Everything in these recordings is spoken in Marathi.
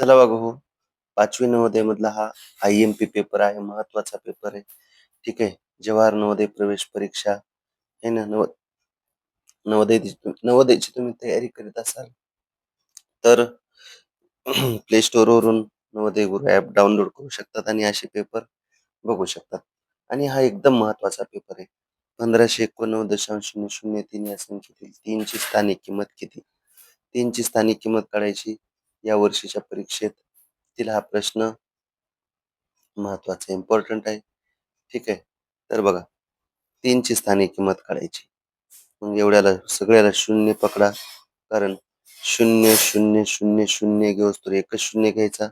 चला बघा हो. पाचवी नवोदय मधला हा आय एम पी पेपर आहे महत्त्वाचा पेपर आहे. ठीक आहे. जवाहर नवोदय प्रवेश परीक्षा हे ना? नव नवोदय नवोदयची तुम्ही तयारी करीत असाल तर प्ले स्टोर वरून नवोदय गुरु ऍप डाउनलोड करू शकतात आणि असे पेपर बघू शकतात. आणि हा एकदम महत्त्वाचा पेपर आहे. पंधराशे एकोणनव्वद दशांश शून्य शून्य तीन या संख्येतील तीनची स्थानिक किंमत किती? तीनची स्थानिक किंमत काढायची या वर्षीच्या परीक्षेत तील हा प्रश्न महत्त्वाचा इम्पॉर्टंट आहे. ठीक आहे? तर बघा तीनची स्थानिक किंमत काढायची. मग एवढ्याला सगळ्याला शून्य पकडा. कारण शून्य शून्य शून्य शून्य घेऊस तर एकच शून्य घ्यायचा.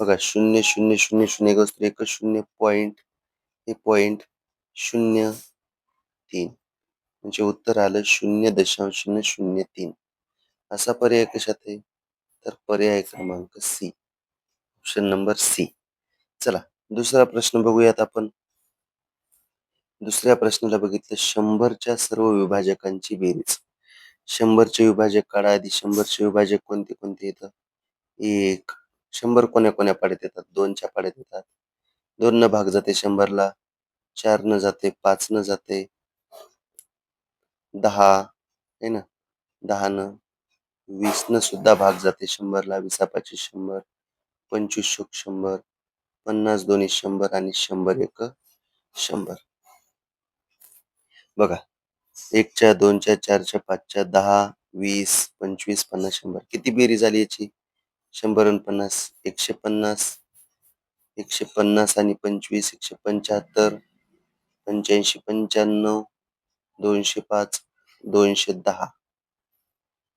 बघा शून्य शून्य शून्य शून्य घेऊस तर एकच शून्य पॉइंट. हे पॉइंट शून्य तीन. म्हणजे उत्तर आलं शून्य दशांश शून्य शून्य तीन. असा पर्याय कशात आहे? तर पर्याय क्रमांक सी ऑप्शन नंबर सी चला दुसरा प्रश्न बघूयात आपण. दुसऱ्या प्रश्नाला बघितलं शंभरच्या सर्व विभाजकांची बेरीज. शंभरचे विभाजक काढा आधी. शंभरचे विभाजक कोणते कोणते येतं? एक. शंभर कोण्या कोण्या पाड्यात येतात? दोनच्या पाड्यात येतात. दोन न भाग जाते शंभरला. चार न जाते पाच न जाते. दहा. आहे ना? दहा न वीस न सुद्धा भाग जाते. शंभरला पाचशे शंभर पंचवीस शोक शंभर पन्नास दोन्ही शंभर आणि शंभर एक शंभर. बघा एकच्या दोनच्या चारच्या पाचच्या दहा वीस पंचवीस पन्नास शंभर. किती बेरीज झाली याची? शंभर आणि पन्नास एकशे पन्नास एकशे पन्नास आणि पंचवीस एकशे पंच्याहत्तर पंच्याऐंशी पंच्याण्णव दोनशे पाच दोनशे दहा.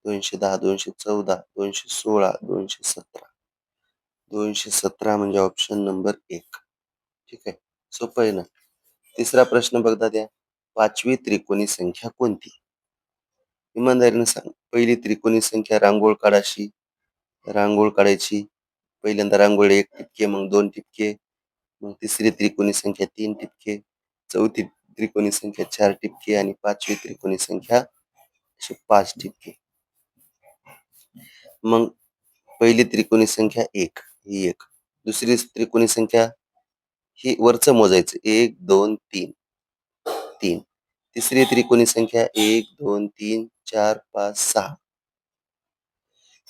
दोनशे दहा दोनशे चौदा दोनशे सोळा दोनशे सतरा. दोनशे सतरा म्हणजे ऑप्शन नंबर एक. ठीक आहे? सोपं आहे ना? तिसरा प्रश्न बघता द्या. पाचवी त्रिकोणी संख्या कोणती? इमानदारीने सांग. पहिली त्रिकोणी संख्या रांगोळ काढाशी रांगोळ काढायची. पहिल्यांदा रांगोळी एक टिपके मग दोन टिपके. मग तिसरी त्रिकोणी संख्या तीन टिपके. चौथी त्रिकोणी संख्या चार टिपके. आणि पाचवी त्रिकोणी संख्या असे पाच टिपके. मग पहिली त्रिकोणी संख्या एक ही एक. दुसरी त्रिकोणी संख्या ही वरचं मोजायचं. एक दोन तीन. तीन. तिसरी त्रिकोणी संख्या एक दोन तीन चार पाच सहा.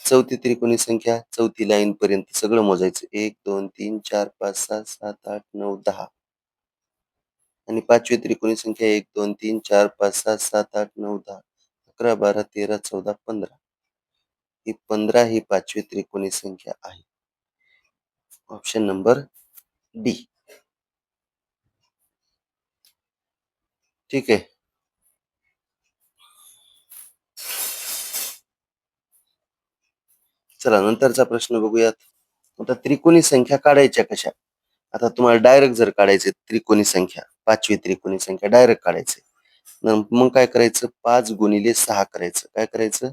चौथी त्रिकोणी संख्या चौथी लाईन पर्यंत सगळं मोजायचं. एक दोन तीन चार पाच सहा सात आठ नऊ दहा. आणि पाचवी त्रिकोणी संख्या एक दोन तीन चार पाच सहा सात आठ नऊ दहा. अकरा बारा तेरा चौदा पंधरा. ही पंधरा ही पाचवी त्रिकोणी संख्या आहे. ऑप्शन नंबर डी ठीक आहे. चला नंतरचा प्रश्न बघूयात. आता त्रिकोणी संख्या काढायच्या कशा? आता तुम्हाला डायरेक्ट जर काढायचे त्रिकोणी संख्या पाचवी त्रिकोणी संख्या डायरेक्ट काढायचे. मग काय करायचं? पाच गुणिले सहा करायचं. काय करायचं?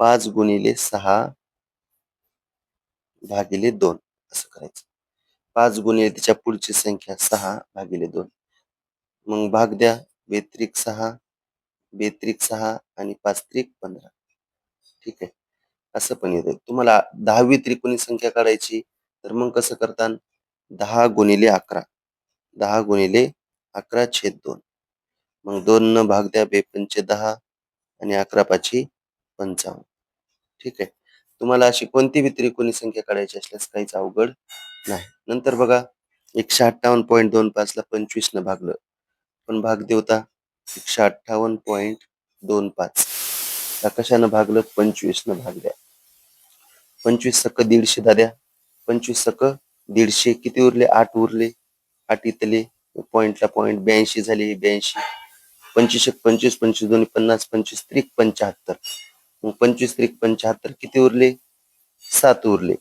पाच गुणिले सहा भागिले दोन असं करायचं. पाच गुणिले त्याच्या पुढची संख्या सहा भागिले दोन. मग भाग द्या. बेत्रिक सहा बेत्रिक सहा आणि पाच त्रिक पंधरा. ठीक आहे? असं पण येते तुम्हाला दहावी त्रिकोणी संख्या काढायची तर मग कसं करता दहा गुणिले अकरा. दहा गुणिले अकरा छेद दोन. मग दोन न भाग द्या. बेपंचे दहा आणि अकरा पाची पंचावन्न. ठीक आहे. तुम्हाला अशी कोणती बी त्रिकोणी संख्या काढायची असल्यास काहीच अवघड नाही. नंतर बघा एकशे अठ्ठावन्न पॉईंट दोन पाच ला पंचवीस न भागलं. पण भाग देवता एकशे अठ्ठावन्न पॉईंट दोन पाच. ला कशानं भागलं? पंचवीस न भाग द्या. पंचवीस सक दीडशे दाद्या पंचवीस सक दीडशे. किती उरले? आठ उरले. आठ इथले पॉइंटला पॉइंट ब्याऐंशी झाले. ब्याऐंशी. पंचवीस एक पंचवीस पंचवीस दोन्ही पन्नास पंचवीस त्रिक पंचाहत्तर. व पंचवीस त्रिक पंच्याहत्तर किती उरले? सात उरले.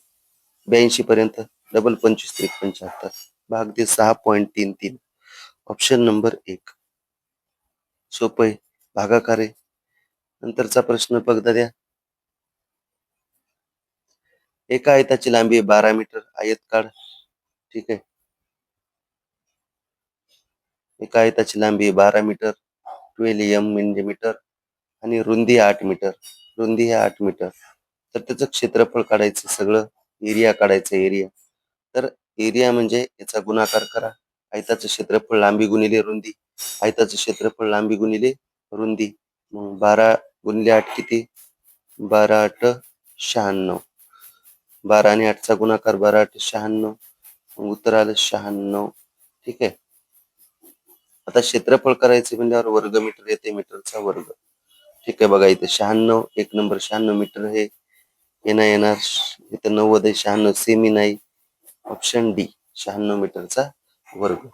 ब्याऐंशी पर्यंत डबल पंचवीस त्रिक पंच्याहत्तर भाग दे सहा पॉईंट तीन तीन. ऑप्शन नंबर एक. सोपं भागाकार आहे. नंतरचा प्रश्न बघता द्या. एका आयताची लांबी बारा मीटर. आयत काढ. ठीक आहे. एका आयताची लांबी बारा मीटर. ट्वेल्व एम म्हणजे मीटर. आणि रुंदी आठ मीटर. रुंदी आहे आठ मीटर. तर त्याचं क्षेत्रफळ काढायचं सगळं एरिया काढायचा एरिया तर एरिया म्हणजे याचा गुणाकार करा. आयताचं क्षेत्रफळ लांबी गुणिले रुंदी. आयताचं क्षेत्रफळ लांबी गुणिले रुंदी. मग बारा गुणिले आठ किती? बारा आठ शहाण्णव. बारा आणि आठचा गुणाकार बारा आठ शहाण्णव. मग उत्तर आलं शहाण्णव. ठीक आहे? आता क्षेत्रफळ करायचे म्हणल्यावर वर्ग मीटर येते मीटरचा वर्ग. ठीक आहे बघा इथे शहाण्णव एक नंबर शहाण्णव मीटर हे येणार येणार इथं नव्वद आहे शहाण्णव सेमी नाही. ऑप्शन डी शहाण्णव मीटरचा वर्ग.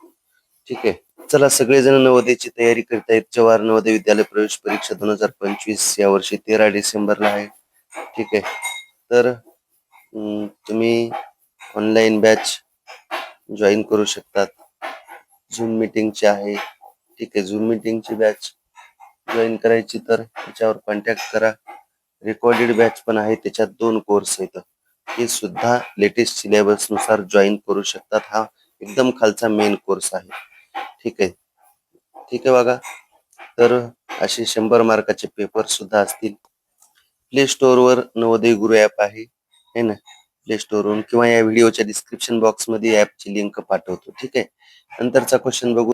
ठीक आहे चला सगळेजण नवोदयची तयारी करतायत. जवाहर नवोदय विद्यालय प्रवेश परीक्षा दोन हजार पंचवीस या वर्षी तेरा डिसेंबरला आहे. ठीक आहे तर तुम्ही ऑनलाईन बॅच जॉईन करू शकतात. झूम मीटिंगची आहे. ठीक आहे झूम मीटिंगची बॅच जॉईन करायची तर त्याच्यावर कॉन्टॅक्ट करा. रेकॉर्डेड बॅच पण आहे त्याच्यात दोन कोर्स आहेत. हे सुद्धा लेटेस्ट सिलेबसनुसार जॉईन करू शकतात. हा एकदम खालचा मेन कोर्स आहे. ठीक आहे. ठीक आहे बघा. तर असे शंभर मार्काचे पेपर सुद्धा असतील. प्ले स्टोअरवर नवोदय गुरु ऍप आहे. है ना? प्ले स्टोअरवरून किंवा या व्हिडिओच्या डिस्क्रिप्शन बॉक्समध्ये लिंक पाठवतो. ठीक आहे. नंतरचा क्वेश्चन बघू.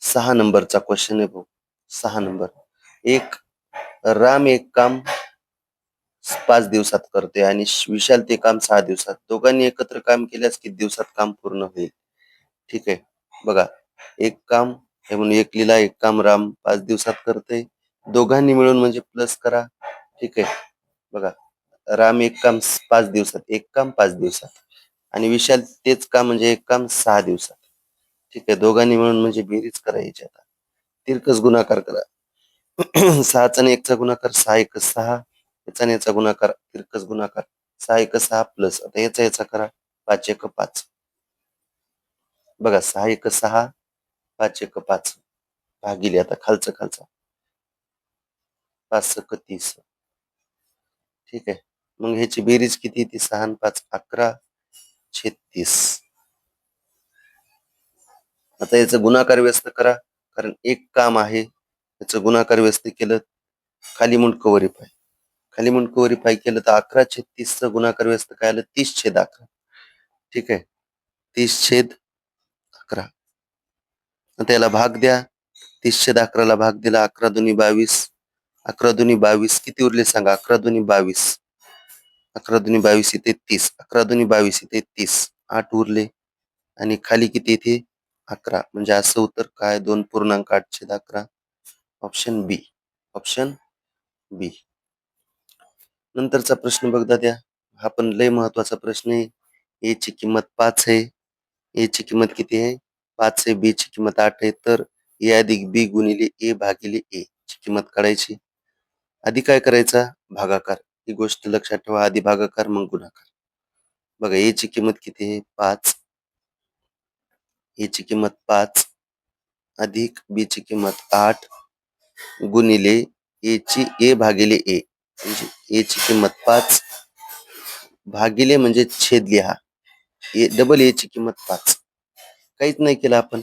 सहा नंबरचा क्वेश्चन आहे भाऊ सहा नंबर. एक राम एक काम पाच दिवसात करते आणि विशाल ते काम सहा दिवसात. दोघांनी एकत्र काम केल्यास किती दिवसात काम पूर्ण होईल? ठीक आहे. बघा एक काम हे म्हणून एक लिला एक काम राम पाच दिवसात करते दोघांनी मिळून म्हणजे प्लस करा. ठीक आहे. बघा राम एक काम पाच दिवसात एक काम पाच दिवसात. आणि विशाल तेच काम म्हणजे एक काम सहा दिवसात. ठीक आहे. दोघांनी मिळून म्हणजे बेरीज करायची आता तिरकस गुणाकार करा. सहाचा आणि एकचा गुणाकार सहा एक सहा. याचा आणि याचा गुणाकार तिरकस गुणाकार सहा एक सहा प्लस आता याचा याचा करा. पाच एक पाच. बघा सहा एक सहा. पाच एक पाच. भागिले आता खालचं खालचा. पाच सक तीस. ठीक आहे. मग ह्याची बेरीज किती ती? सहा आणि पाच अकरा. छत्तीस. आता याचा गुणाकार व्यस्त करा. कारण एक काम आहे त्याचं गुणाकार व्यस्त केलं खाली मुंडकवरी पाय. खाली मुंडकवरी पाय केलं तर अकरा छत्तीस गुणाकार व्यस्त काय आलं तीस छेद अकरा. ठीक आहे? तीस छेद अकरा. त्याला भाग द्या. तीस छेद अकराला भाग दिला. अकरा दोन्ही बावीस. अकरा दोन्ही बावीस किती उरले सांगा? अकरा दोन्ही बावीस. अकरा दोन्ही बावीस इथे तीस. अकरा दोन्ही बावीस इथे तीस. आठ उरले. आणि खाली किती इथे? अकरा. म्हणजे असं उत्तर काय? दोन पूर्णांक आठ अकरा. ऑप्शन बी ऑप्शन बी नंतरचा प्रश्न बघता द्या हा पण लय महत्त्वाचा प्रश्न आहे. ए ची किंमत पाच आहे. ए ची किंमत किती आहे? पाच आहे. बी ची किंमत आठ आहे. तर ए अधिक बी गुणिले ए भागिले ए ची किंमत काढायची. आधी काय करायचा? भागाकार. ही गोष्ट लक्षात ठेवा. आधी भागाकार मग गुणाकार. बघा ए ची किंमत किती आहे? पाच. ए ची किंमत पाच अधिक बी ची किंमत आठ गुणिले ए ची ए भागिले ए म्हणजे ए ची किंमत पाच भागिले म्हणजे छेद लिहा. ए डबल ए ची किंमत पाच. काहीच नाही केलं आपण.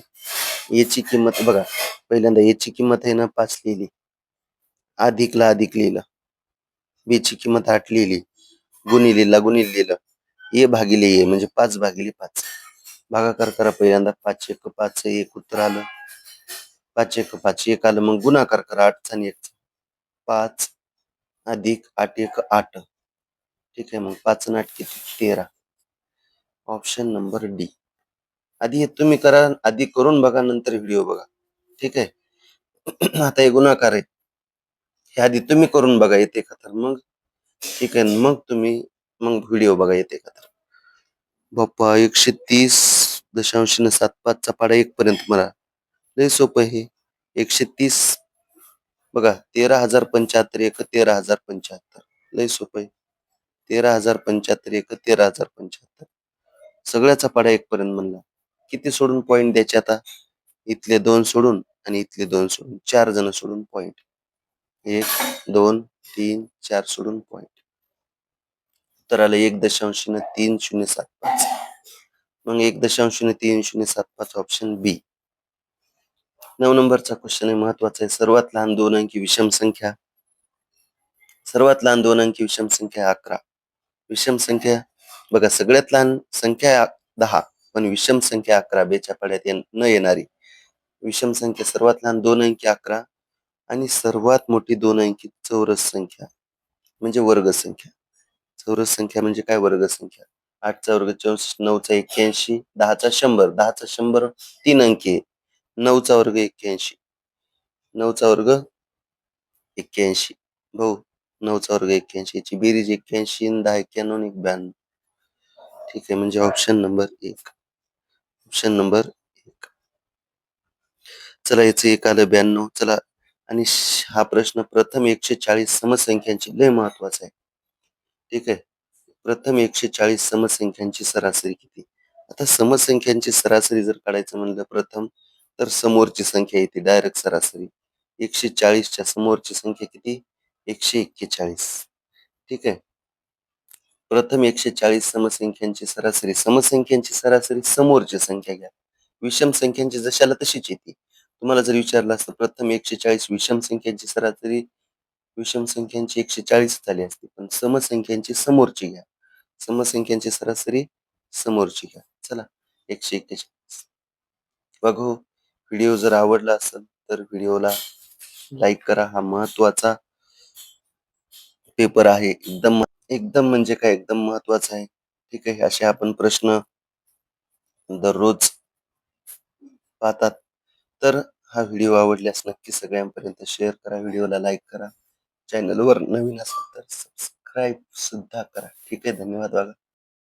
ए ची किंमत बघा पहिल्यांदा ए ची किंमत आहे ना पाच लिहिली. अधिकला अधिक लिहिलं. बी ची किंमत आठ लिहिली. गुणिलेला गुणिले लिहिलं ए भागिले ए म्हणजे पाच भागिले पाच. भागाकार करा पहिल्यांदा पाच एक पाच एक उत्तर आलं. पाच एक पाच एक आलं. मग गुणाकार करा आठ आणि एक. पाच अधिक आठ एक आठ. ठीक आहे मग पाच आठ किती? तेरा. ऑप्शन नंबर डी आधी हे तुम्ही करा आधी करून बघा नंतर व्हिडिओ बघा. ठीक आहे? आता हे गुणाकार आहे हे आधी तुम्ही करून बघा येते का तर मग? ठीक आहे मग तुम्ही मग व्हिडिओ बघा येते का तर. बाप्पा एकशे तीस. दशांश न सात पाचचा पाडा एक पर्यंत मला. लय सोपं आहे हे. एकशे तीस बघा तेरा हजार पंच्याहत्तर एक तेरा हजार पंच्याहत्तर. लय सोपं आहे. तेरा हजार पंच्याहत्तर एक तेरा हजार पंच्याहत्तर. सगळ्याचा पाडा एक पर्यंत म्हणला. किती सोडून पॉईंट द्यायचे आता? इथले दोन सोडून आणि इथले दोन सोडून. चार जण सोडून पॉइंट एक दोन तीन चार सोडून पॉइंट उत्तर आलं एक दशांश तीन शून्य सात पाच. मग एक दशांश शून्य तीन शून्य सात पाच ऑप्शन बी नऊ नंबरचा क्वेश्चन आहे महत्त्वाचा आहे. सर्वात लहान दोन अंकी विषम संख्या. सर्वात लहान दोन अंकी विषम संख्या अकरा. विषम संख्या बघा सगळ्यात लहान संख्या दहा पण विषम संख्या अकरा बेच्या पाड्यात न येणारी. विषम संख्या सर्वात लहान दोन अंकी अकरा आणि सर्वात मोठी दोन अंकी चौरस संख्या म्हणजे वर्ग संख्या. चौरस संख्या म्हणजे काय? वर्ग संख्या. आठचा वर्ग चौसष्ट नऊचा एक्क्याऐंशी दहाचा शंभर. दहाचा शंभर तीन अंकी. आहे. नऊचा वर्ग एक्क्याऐंशी. नऊचा वर्ग एक्क्याऐंशी. भाऊ नऊचा वर्ग एक्क्याऐंशी. याची बेरीज एक्क्याऐंशी दहा एक्क्याण्णव एक ब्याण्णव. ठीक आहे म्हणजे ऑप्शन नंबर एक. ऑप्शन नंबर एक. चला याचं एक आलं ब्याण्णव. चला आणि हा प्रश्न प्रथम एकशे चाळीस समसंख्यांची लय महत्त्वाचा आहे. ठीक आहे? प्रथम एकशे चाळीस समसंख्यांची सरासरी किती? आता समसंख्यांची सरासरी जर काढायचं म्हणलं प्रथम तर समोरची संख्या येते डायरेक्ट सरासरी. एकशे चाळीसच्या समोरची संख्या किती? एकशे एक्केचाळीस. ठीक आहे? प्रथम एकशे चाळीस समसंख्यांची सरासरी समसंख्यांची सरासरी समोरची संख्या घ्या. विषम संख्यांची जशाला तशीच येते. तुम्हाला जर विचारलं असतं प्रथम एकशे चाळीस विषम संख्यांची सरासरी विषम संख्यांची एकशे चाळीस झाली असते पण समसंख्यांची समोरची घ्या. समसंख्यांची सरासरी समोरची घ्या. चला एकशे एक्केचाळीस. बघू व्हिडिओ जर आवडला असेल तर व्हिडिओला लाईक करा. हा महत्त्वाचा पेपर आहे. एकदम एकदम म्हणजे काय? एकदम महत्त्वाचा आहे. ठीक आहे असे आपण प्रश्न दररोज पाहतात. तर हा व्हिडिओ आवडल्यास नक्की सगळ्यांपर्यंत शेअर करा. व्हिडिओला लाईक करा. चॅनलवर नवीन असेल तर सबस्क्राईब सुद्धा करा ठीक आहे धन्यवाद बघा